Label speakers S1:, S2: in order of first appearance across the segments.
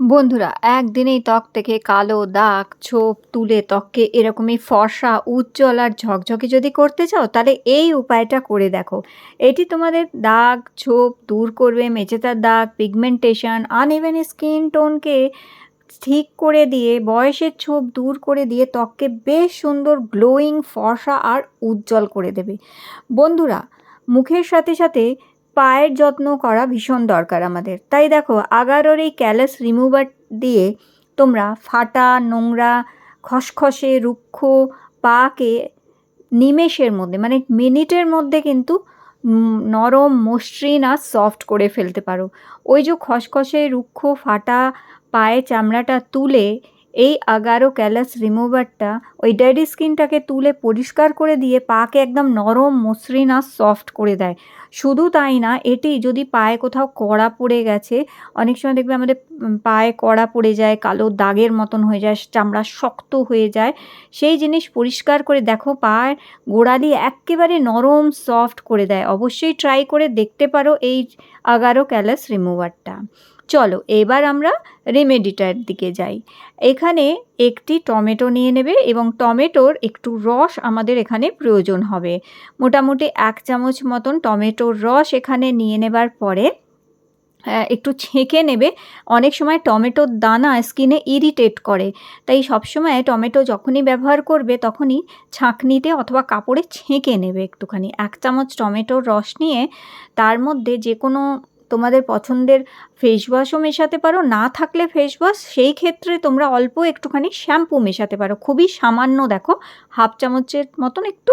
S1: বন্ধুরা একদিনেই ত্বক থেকে কালো দাগ, ছোপ তুলে ত্বককে এরকমই ফর্সা, উজ্জ্বল আর ঝকঝকে যদি করতে চাও, তাহলে এই উপায়টা করে দেখো। এটি তোমাদের দাগ, ছোপ দূর করবে মেচেতার দাগ পিগমেন্টেশন আনইভেন স্কিন টোনকে ঠিক করে দিয়ে, বয়সের ছোপ দূর করে দিয়ে ত্বককে বেশ সুন্দর গ্লোয়িং ফর্সা আর উজ্জ্বল করে দেবে। বন্ধুরা, মুখের সাথে সাথে পায়ের যত্ন করা ভীষণ দরকার আমাদের। তাই দেখো আগারোর এই ক্যালাস রিমুভার দিয়ে তোমরা ফাটা, নোংরা, খসখসে, রুক্ষ, পাকে নিমেষের মধ্যে মানে মিনিটের মধ্যে কিন্তু নরম, মসৃণ আর সফট করে ফেলতে পারো। ওই যে খসখসে, রুক্ষ, ফাটা পায়ে চামড়াটা তুলে এই আগারো ক্যালাস রিমুভারটা ওই ডেড স্কিনটাকে তুলে পরিষ্কার করে দিয়ে পাকে একদম নরম, মসৃণ আর সফট করে দেয়। শুধু তাই না, এটি যদি পায়ে কোথাও কড়া পড়ে গেছে, অনেক সময় দেখবে আমাদের পায়ে কড়া পড়ে যায়, কালো দাগের মতন হয়ে যায়, চামড়া শক্ত হয়ে যায়, সেই জিনিস পরিষ্কার করে দেখো পায়ের গোড়ালি একেবারে নরম, সফট করে দেয়। অবশ্যই ট্রাই করে দেখতে পারো এই আগারো ক্যালাস রিমুভারটা। চলো, এবার আমরা রেমেডিটার দিকে যাই। এখানে একটি টমেটো নিয়ে নেবে এবং টমেটোর একটু রস আমাদের এখানে প্রয়োজন হবে। মোটামুটি এক চামচ মতন টমেটোর রস এখানে নিয়ে নেবার পরে একটু ছেঁকে নেবে। অনেক সময় টমেটোর দানা স্কিনে ইরিটেট করে। তাই সবসময় টমেটো যখনই ব্যবহার করবে তখনই ছাঁকনিতে অথবা কাপড়ে ছেঁকে নেবে একটুখানি। এক চামচ টমেটোর রস নিয়ে তার মধ্যে যে কোনো তোমাদের পছন্দের ফেস ওয়াশও মেশাতে পারো, না থাকলে ফেস ওয়াশ সেই ক্ষেত্রে তোমরা অল্প একটুখানি শ্যাম্পু মেশাতে পারো। খুবই সামান্য দেখো হাফ চামচের মতন একটু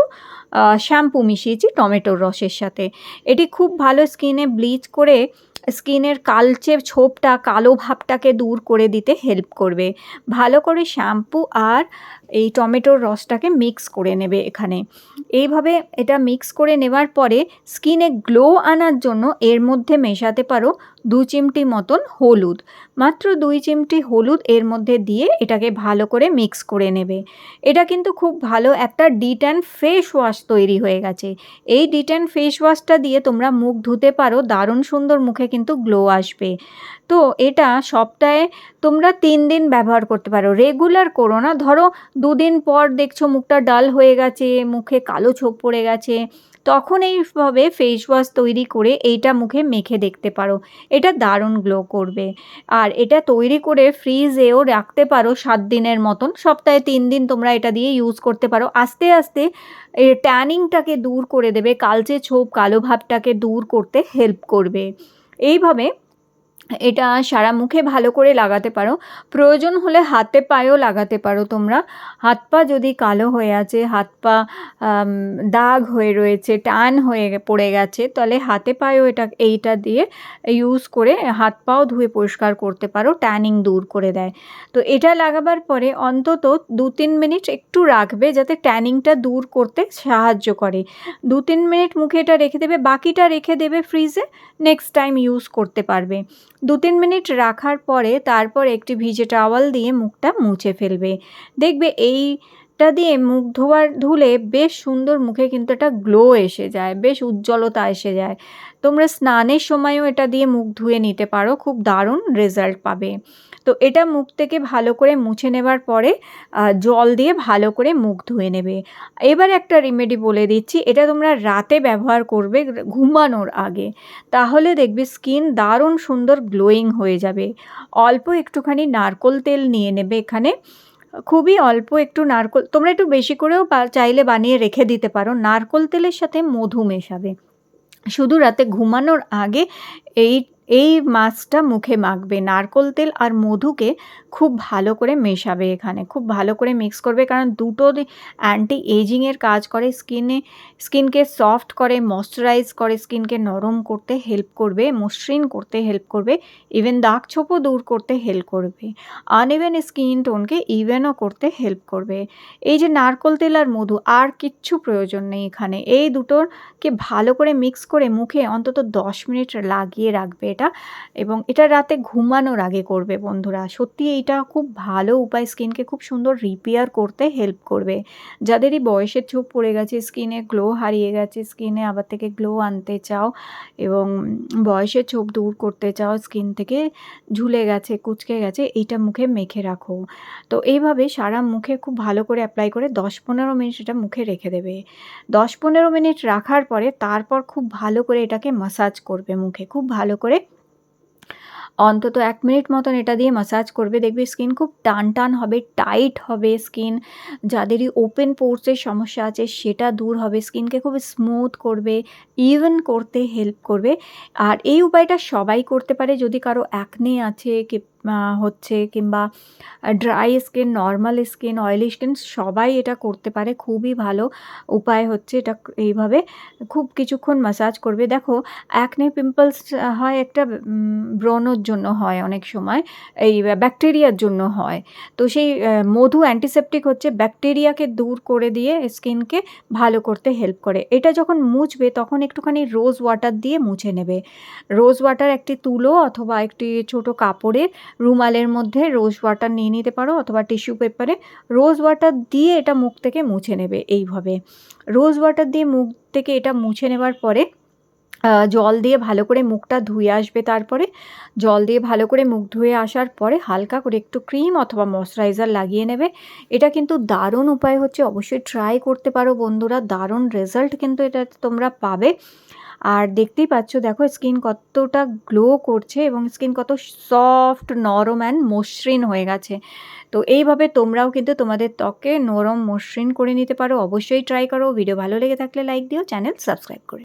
S1: শ্যাম্পু মিশিয়েছি টমেটোর রসের সাথে। এটি খুব ভালো স্কিনে ব্লিচ করে স্কিনের কালচে ছোপটা, কালো ভাবটাকে দূর করে দিতে হেল্প করবে। ভালো করে শ্যাম্পু আর এই টমেটোর রসটাকে মিক্স করে নেবে এখানে। এইভাবে এটা মিক্স করে নেওয়ার পরে স্কিনে গ্লো আনার জন্য এর মধ্যে মেশাতে পারো দু চিমটি মতন হলুদ। মাত্র দুই চিমটি হলুদ এর মধ্যে দিয়ে এটাকে ভালো করে মিক্স করে নেবে। এটা কিন্তু খুব ভালো একটা ডিট অ্যান্ড ফেস ওয়াশ তৈরি হয়ে গেছে। এই ডিট অ্যান্ড ফেস ওয়াশটা দিয়ে তোমরা মুখ ধুতে পারো, দারুণ সুন্দর মুখে কিন্তু গ্লো আসবে। তো এটা সপ্তাহে তোমরা তিন দিন ব্যবহার করতে পারো। রেগুলার করো না, ধরো দুদিন পর দেখছ মুখটা ডাল হয়ে গেছে, মুখে কালো ছোপ পড়ে গেছে। তখন এইভাবে ফেস ওয়াশ তৈরি করে এইটা মুখে মেখে দেখতে পারো। এটা দারুণ গ্লো করবে। আর এটা তৈরি করে ফ্রিজেও রাখতে পারো সাত দিনের মতন। সপ্তাহে তিন দিন তোমরা এটা দিয়ে ইউজ করতে পারো। আস্তে আস্তে ট্যানিংটাকে দূর করে দেবে, কালচে ছোপ, কালো ভাবটাকে দূর করতে হেল্প করবে। এইভাবে এটা সারা মুখে ভালো করে লাগাতে পারো। প্রয়োজন হলে হাতে পায়েও লাগাতে পারো তোমরা। হাত পা যদি কালো হয়ে আছে, হাত পা দাগ হয়ে রয়েছে, টান হয়ে পড়ে গেছে, তাহলে হাতে পায়েও এটা, এইটা দিয়ে ইউজ করে হাত পাও ধুয়ে পরিষ্কার করতে পারো ট্যানিং দূর করে দেয়। তো এটা লাগাবার পরে অন্তত দু তিন মিনিট একটু রাখবে যাতে ট্যানিংটা দূর করতে সাহায্য করে। দু তিন মিনিট মুখে এটা রেখে দেবে, বাকিটা রেখে দেবে ফ্রিজে নেক্সট টাইম ইউজ করতে পারবে। দু তিন মিনিট রাখার পরে তারপর একটি ভিজে টাওয়াল দিয়ে মুখটা মুছে ফেলবে। দেখবে এইটা দিয়ে মুখ ধোয়ার, ধুলে বেশ সুন্দর মুখে কিন্তু একটা গ্লো এসে যায়, বেশ উজ্জ্বলতা এসে যায়। তোমরা স্নানের সময়ও এটা দিয়ে মুখ ধুয়ে নিতে পারো, খুব দারুণ রেজাল্ট পাবে। তো এটা মুখ থেকে ভালো করে মুছে নেবার পরে জল দিয়ে ভালো করে মুখ ধুয়ে নেবে। এবার একটা রেমেডি বলে দিচ্ছি, এটা তোমরা রাতে ব্যবহার করবে ঘুমানোর আগে। তাহলে দেখবে স্কিন দারুণ সুন্দর গ্লোয়িং হয়ে যাবে। অল্প একটুখানি নারকোল তেল নিয়ে নেবে এখানে। খুবই অল্প একটু নারকোল, তোমরা একটু বেশি করেও চাইলে বানিয়ে রেখে দিতে পারো। নারকোল তেলের সাথে মধু মেশাবে। শুধু রাতে ঘুমানোর আগে এই এই মাছটা মুখে মাখবে। নারকোল তেল আর মধুকে খুব ভালো করে মেশাবে এখানে। খুব ভালো করে মিক্স করবে কারণ দুটো অ্যান্টি এজিংয়ের কাজ করে স্কিনে স্কিনকে সফট করে ময়শ্চারাইজ করে স্কিনকে নরম করতে হেল্প করবে, মসৃণ করতে হেল্প করবে ইভেন দাগ ছোপও দূর করতে হেল্প করবে। আনইভেন স্কিন টোনকে ইভেনও করতে হেল্প করবে। এই যে নারকোল তেল আর মধু, আর কিচ্ছু প্রয়োজন নেই এখানে। এই দুটোকে ভালো করে মিক্স করে মুখে অন্তত দশ মিনিট লাগিয়ে রাখবে। এটা। এবং এটা রাতে ঘুমানোর আগে করবে বন্ধুরা। সত্যি এইটা খুব ভালো উপায়। স্কিনকে খুব সুন্দর রিপেয়ার করতে হেল্প করবে। যাদেরই বয়সের ছোপ পড়ে গেছে, স্কিনে গ্লো হারিয়ে গেছে, স্কিনে আবার থেকে গ্লো আনতে চাও এবং বয়সের ছোপ দূর করতে চাও, স্কিন থেকে ঝুলে গেছে, কুচকে গেছে, এইটা মুখে মেখে রাখো। তো এইভাবে সারা মুখে খুব ভালো করে অ্যাপ্লাই করে দশ পনেরো মিনিট এটা মুখে রেখে দেবে। দশ পনেরো মিনিট রাখার পরে তারপর খুব ভালো করে এটাকে মাসাজ করবে মুখে। খুব ভালো করে অন্তত এক মিনিট মতন এটা দিয়ে মাসাজ করবে, দেখবে স্কিন খুব টান টান হবে টাইট হবে স্কিন যাদেরই ওপেন পোর্সের সমস্যা আছে, সেটা দূর হবে স্কিনকে খুব স্মুথ করবে ইভেন করতে হেল্প করবে। আর এই উপায়টা সবাই করতে পারে, যদি কারও অ্যাকনে আছে হচ্ছে কিংবা dry skin normal skin oily skin সবাই এটা করতে পারে। খুবই ভালো উপায় হচ্ছে এটা এইভাবে খুব কিছুক্ষণ মাসাজ করবে। দেখো অ্যাকনে পিম্পলস হয় একটা ব্রণর জন্য হয় অনেক সময়, এই ব্যাকটেরিয়ার জন্য হয়। তো সেই মধু অ্যান্টিসেপটিক হচ্ছে ব্যাকটেরিয়াকে দূর করে দিয়ে স্কিনকে ভালো করতে হেল্প করে। এটা যখন মুছবে তখন একটুখানি রোজ ওয়াটার দিয়ে মুছে নেবে। রোজ ওয়াটার একটি তুলো অথবা একটি ছোট কাপড়ের রুমালের মধ্যে রোজ ওয়াটার নিয়ে নিতে পারো অথবা টিস্যু পেপারে রোজ ওয়াটার দিয়ে এটা মুখ থেকে মুছে নেবে এইভাবে। রোজ ওয়াটার দিয়ে মুখ থেকে এটা মুছে নেবার পরে জল দিয়ে ভালো করে মুখটা ধুয়ে আসবে তারপরে। জল দিয়ে ভালো করে মুখ ধুয়ে আসার পরে হালকা করে একটু ক্রিম অথবা ময়শ্চারাইজার লাগিয়ে নেবে। এটা কিন্তু দারুণ উপায় হচ্ছে, অবশ্যই ট্রাই করতে পারো বন্ধুরা, দারুণ রেজাল্ট কিন্তু এটা তোমরা পাবে। আর দেখতেই পাচ্ছ, দেখো স্কিন কতটা গ্লো করছে এবং স্কিন কত সফট নরম অ্যান্ড মসৃণ হয়ে গেছে। তো এইভাবে তোমরাও কিন্তু তোমাদের ত্বকে নরম মসৃণ করে নিতে পারো। অবশ্যই ট্রাই করো। ভিডিও ভালো লেগে থাকলে লাইক দিও চ্যানেল সাবস্ক্রাইব করে